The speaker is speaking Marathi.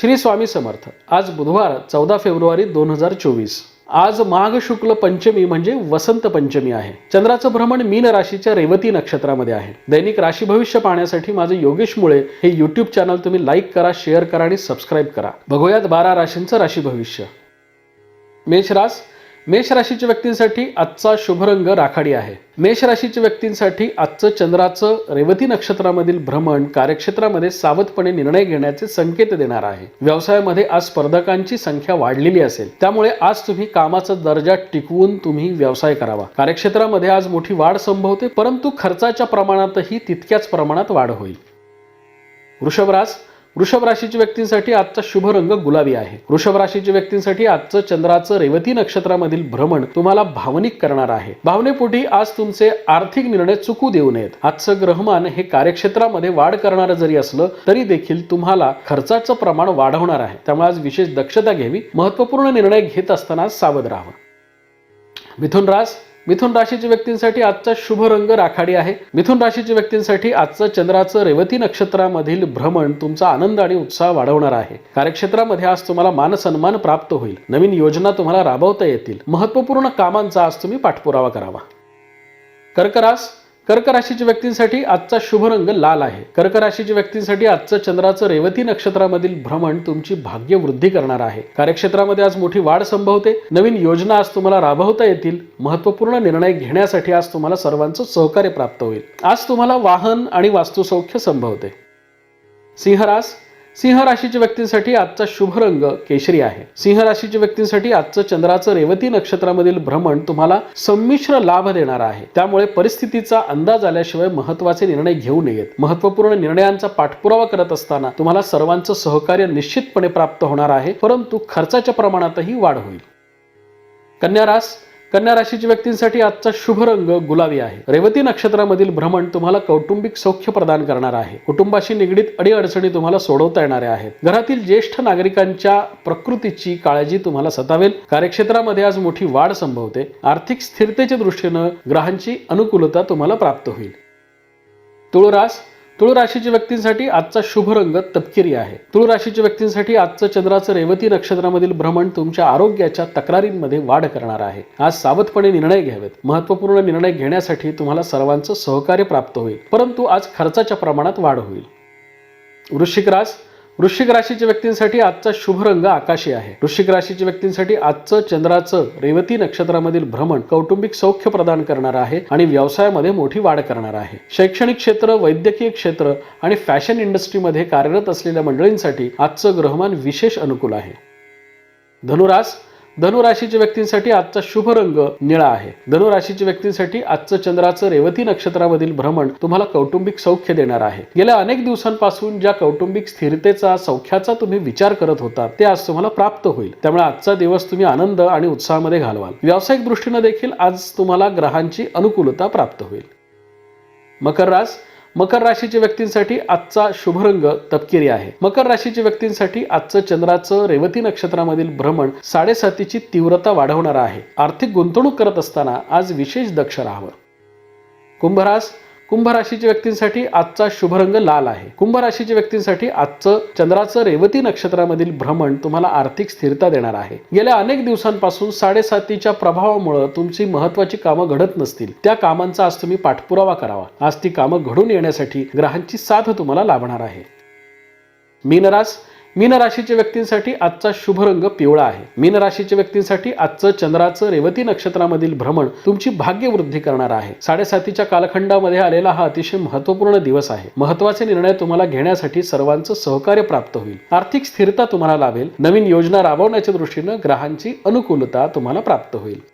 श्री स्वामी समर्थ. आज बुधवार चौदा फेब्रुवारी दोन हजार चोवीस. आज माघ शुक्ल पंचमी म्हणजे वसंत पंचमी आहे. चंद्राचं भ्रमण मीन राशीच्या रेवती नक्षत्रामध्ये आहे. दैनिक राशी भविष्य पाहण्यासाठी माझं योगेश मुळे हे युट्यूब चॅनल तुम्ही लाईक करा शेअर करा आणि सबस्क्राईब करा. बघूयात बारा राशींचं राशी भविष्य. मेषरास मेष राशीच्या व्यक्तींसाठी आजचा शुभ रंग राखाडी आहे. मेष राशीच्या व्यक्तींसाठी आजचं चंद्राचं रेवती नक्षत्रामधील भ्रमण कार्यक्षेत्रामध्ये सावधपणे निर्णय घेण्याचे संकेत देणार आहे. व्यवसायामध्ये आज स्पर्धकांची संख्या वाढलेली असेल. त्यामुळे आज तुम्ही कामाचा दर्जा टिकवून तुम्ही व्यवसाय करावा. कार्यक्षेत्रामध्ये आज मोठी वाढ संभवते परंतु खर्चाच्या प्रमाणातही तितक्याच प्रमाणात वाढ होईल. वृषभराज वृषभ राशीच्या व्यक्तींसाठी आजचा शुभ रंग गुलाबी आहे. वृषभ राशीच्या व्यक्तींसाठी आजचं चंद्राचं रेवती नक्षत्रामधील भ्रमण तुम्हाला भावनिक करणार आहे. भावनेपोटी आज तुमचे आर्थिक निर्णय चुकू देऊ नयेत. आजचं ग्रहमान हे कार्यक्षेत्रामध्ये वाढ करणारं जरी असलं तरी देखील तुम्हाला खर्चाचं प्रमाण वाढवणार आहे. त्यामुळे आज विशेष दक्षता घ्यावी. महत्त्वपूर्ण निर्णय घेत असताना सावध राहावं. मिथुन रास मिथुन राशीच्या व्यक्तींसाठी आजचा शुभ रंग राखाडी आहे. मिथुन राशीच्या व्यक्तींसाठी आजचं चंद्राचं रेवती नक्षत्रामधील भ्रमण तुमचा आनंद आणि उत्साह वाढवणार आहे. कार्यक्षेत्रामध्ये आज तुम्हाला मान सन्मान प्राप्त होईल. नवीन योजना तुम्हाला राबवता येतील. महत्त्वपूर्ण कामांचा आज तुम्ही पाठपुरावा करावा. कर्करास कर्क राशीच्या व्यक्तींसाठी आजचा शुभ रंग लाल आहे. कर्क राशीच्या व्यक्तींसाठी आजचं चंद्राचं रेवती नक्षत्रामधील भ्रमण तुमची भाग्य वृद्धी करणार आहे. कार्यक्षेत्रामध्ये आज मोठी वाढ संभवते. नवीन योजना आज तुम्हाला राबवता येतील. महत्त्वपूर्ण निर्णय घेण्यासाठी आज तुम्हाला सर्वांचं सहकार्य प्राप्त होईल. आज तुम्हाला वाहन आणि वास्तुसौख्य संभवते. सिंहरास सिंह राशीच्या व्यक्तींसाठी आजचा शुभ रंग केशरी आहे. सिंह राशीच्या व्यक्तींसाठी आजचं चंद्राचं रेवती नक्षत्रामधील भ्रमण तुम्हाला संमिश्र लाभ देणार आहे. त्यामुळे परिस्थितीचा अंदाज आल्याशिवाय महत्त्वाचे निर्णय घेऊ नयेत. महत्त्वपूर्ण निर्णयांचा पाठपुरावा करत असताना तुम्हाला सर्वांचं सहकार्य निश्चितपणे प्राप्त होणार आहे परंतु खर्चाच्या प्रमाणातही वाढ होईल. कन्या रास कन्या राशीच्या व्यक्तींसाठी आजचा शुभ रंग गुलाबी आहे. रेवती नक्षत्रामधील भ्रमण तुम्हाला कौटुंबिक सौख्य प्रदान करणार आहे. कुटुंबाशी निगडीत अडीअडचणी तुम्हाला सोडवता येणाऱ्या आहेत. घरातील ज्येष्ठ नागरिकांच्या प्रकृतीची काळजी तुम्हाला सतावेल. कार्यक्षेत्रामध्ये आज मोठी वाढ संभवते. आर्थिक स्थिरतेच्या दृष्टीनं ग्रहांची अनुकूलता तुम्हाला प्राप्त होईल. तुळरास तुळ राशीच्या व्यक्तींसाठी आजचा शुभ रंग तपकिरी आहे. तुळ राशीच्या व्यक्तींसाठी आजचं चंद्राचं रेवती नक्षत्रामधील भ्रमण तुमच्या आरोग्याच्या तक्रारींमध्ये वाढ करणार आहे. आज सावधपणे निर्णय घ्यावेत. महत्त्वपूर्ण निर्णय घेण्यासाठी तुम्हाला सर्वांचं सहकार्य प्राप्त होईल. परंतु आज खर्चाच्या प्रमाणात वाढ होईल. वृश्चिक रास वृश्चिक राशीच्या व्यक्तींसाठी आजचा शुभ रंग आकाशी आहे. वृश्चिक राशीच्या व्यक्तींसाठी आजचं चंद्राचं रेवती नक्षत्रामधील भ्रमण कौटुंबिक सौख्य प्रदान करणार आहे आणि व्यवसायामध्ये मोठी वाढ करणार आहे. शैक्षणिक क्षेत्र वैद्यकीय क्षेत्र आणि फॅशन इंडस्ट्रीमध्ये कार्यरत असलेल्या मंडळींसाठी आजचं ग्रहमान विशेष अनुकूल आहे. धनुरास धनुराशीच्या व्यक्तींसाठी आजचा शुभ रंग निळा आहे. धनुराशीच्या व्यक्तींसाठी आजचं चंद्राचं रेवती नक्षत्रामधील भ्रमण तुम्हाला कौटुंबिक सौख्य देणार आहे. गेल्या अनेक दिवसांपासून ज्या कौटुंबिक स्थिरतेचा सौख्याचा तुम्ही विचार करत होता ते आज तुम्हाला प्राप्त होईल. त्यामुळे आजचा दिवस तुम्ही आनंद आणि उत्साहामध्ये घालवाल. व्यावसायिक दृष्टीने देखील आज तुम्हाला ग्रहांची अनुकूलता प्राप्त होईल. मकर रास मकर राशीच्या व्यक्तींसाठी आजचा शुभ रंग तपकिरी आहे. मकर राशीच्या व्यक्तींसाठी आजचं चंद्राचं रेवती नक्षत्रामधील भ्रमण साडेसातीची तीव्रता वाढवणार आहे. आर्थिक गुंतवणूक करत असताना आज विशेष दक्ष राहावं. कुंभरास कुंभ राशीच्या व्यक्तींसाठी आजचा शुभ रंग लाल आहे. कुंभ राशीच्या व्यक्तींसाठी आजचं चंद्राचं रेवती नक्षत्रामधील भ्रमण तुम्हाला आर्थिक स्थिरता देणार आहे. गेल्या अनेक दिवसांपासून साडेसातीच्या प्रभावामुळे तुमची महत्वाची कामं घडत नसतील. त्या कामांचा आज तुम्ही पाठपुरावा करावा. आज ती कामं घडून येण्यासाठी ग्रहांची साथ तुम्हाला लाभणार आहे. मीनरास मीन राशीच्या व्यक्तींसाठी आजचा शुभ रंग पिवळा आहे. मीन राशीच्या व्यक्तींसाठी आजचं चंद्राचं रेवती नक्षत्रामधील भ्रमण तुमची भाग्य वृद्धी करणार आहे. साडेसातीच्या कालखंडामध्ये आलेला हा अतिशय महत्त्वपूर्ण दिवस आहे. महत्त्वाचे निर्णय तुम्हाला घेण्यासाठी सर्वांचं सहकार्य प्राप्त होईल. आर्थिक स्थिरता तुम्हाला लाभेल. नवीन योजना राबवण्याच्या दृष्टीनं ग्रहांची अनुकूलता तुम्हाला प्राप्त होईल.